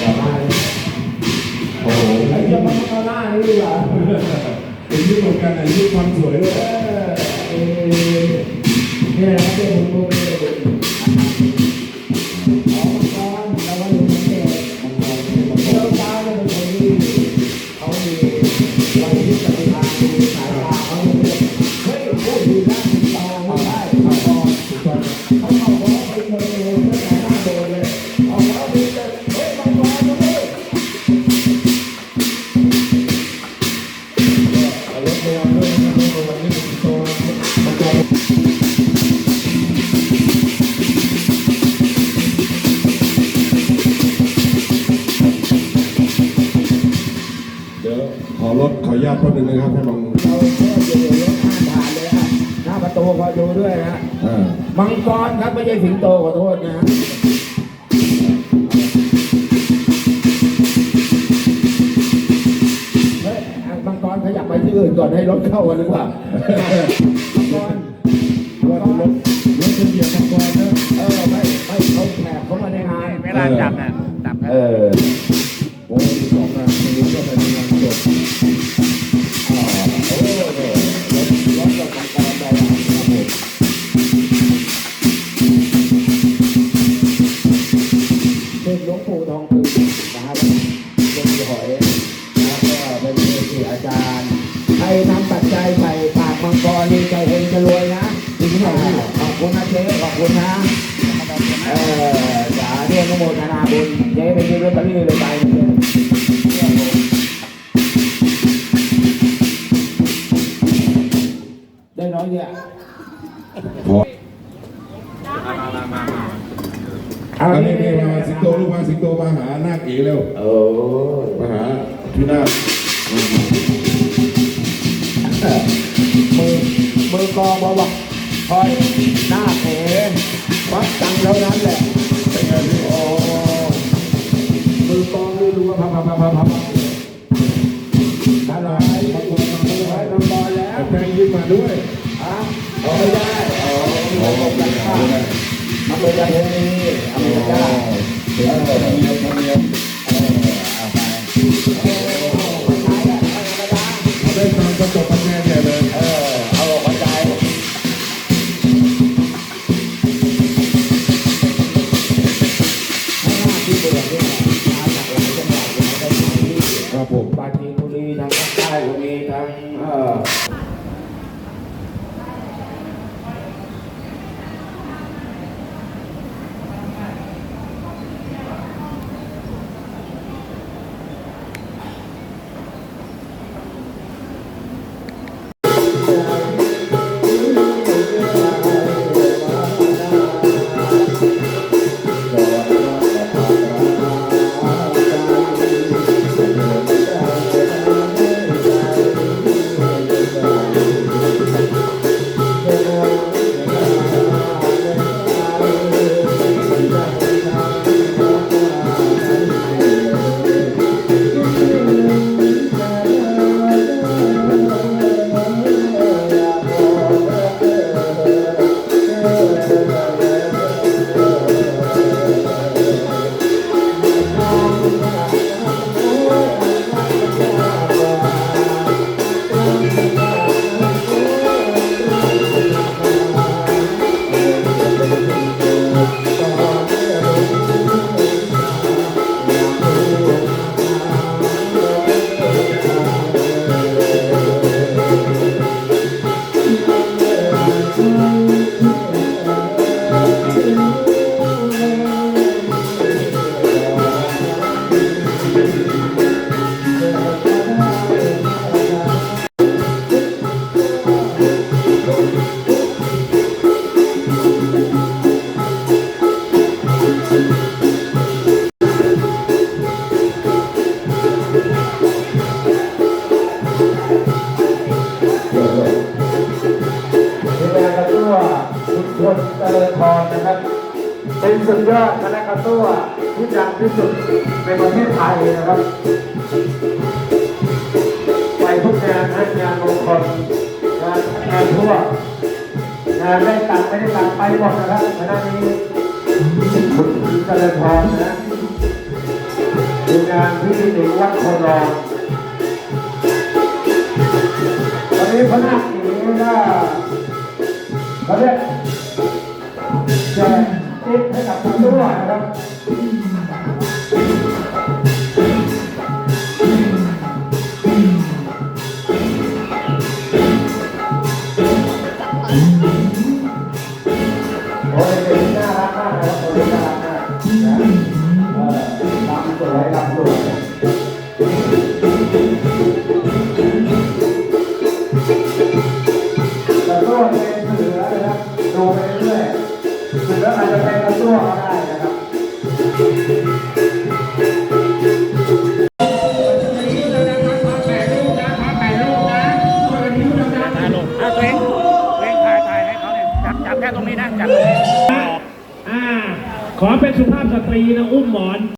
ดราม่าโอ้โหไอ้เหี้มันมาหน้านี่ดีกว่าเป็นยุคของกันไหนยุคความสวยด้วยเออเนี่ยนะครับเป็นผมโมเดลเขาบอด เอารถระวังด้วยนะครับรถระวังนี่เป็นโซนมันจะเดี๋ยวขอรถขออนุญาตแป๊บนึงนะครับให้มองเราก็อยู่รถข้ามผ่านเลยอะหน้าประตูคอยดูด้วยนะอ่า มังกรครับไม่ใช่สิงโตขอโทษนะเก่อนให้รถเข้ากันหรือเปล่ามังกรว่าจะรถรถจะเหยียบมังกรนะเออไม่ไม่เขาแขกเขามาในงานเวลาจับน่ะจับกันเออโอ้ คุณนะเออจ๋าเรียกนโมทนาบุญเจ๊ไปซื้อลอตเตอรี่เลยไปได้น้อยเนี่ยอเอาอันนี้นี่นี่มาสิงโตลูกมาสิงโตมาหานาคอีกแล้วโอ้มาหาพี่นาคมือมือกองบอกว่าคอยหน้าแผล วัดตังแล้วนั้นแหละเป็นไงพี่โอ้มือกองนี่รู้ว่าพับพับพับพับพับอะไรพับพับพับพับพับน้ำบอลแล้วแพงยิ้มมาด้วยฮะเอาไม่ได้โอ้โหกันข้ามันเป็นอะไรนี่อเมริกาเออเมียเมีย ครับผมปราจีนบุรีทางภาคใต้ก็มี ยศเจริญพรนะครับ เป็นสุดยอดคณะกระตัวที่ดังที่สุดในประเทศไทยนะครับ ไปทุกงานงานมงคลงานงานทั่วงานได้ตังไม่ได้ตังไปหมดนะครับคณะนี้คุณเจริญพรนะคืงานที่หนึ่งวัดโคนรองตอนนี้พนักงานขาเรียก tiếp thế là cũng đúng rồi đó. Hãy subscribe cho kênh Ghiền Mì Gõ Để không bỏ lỡ những video hấp dẫn ขอเป็นสุภาพสตรีนะ อุ้มหมอน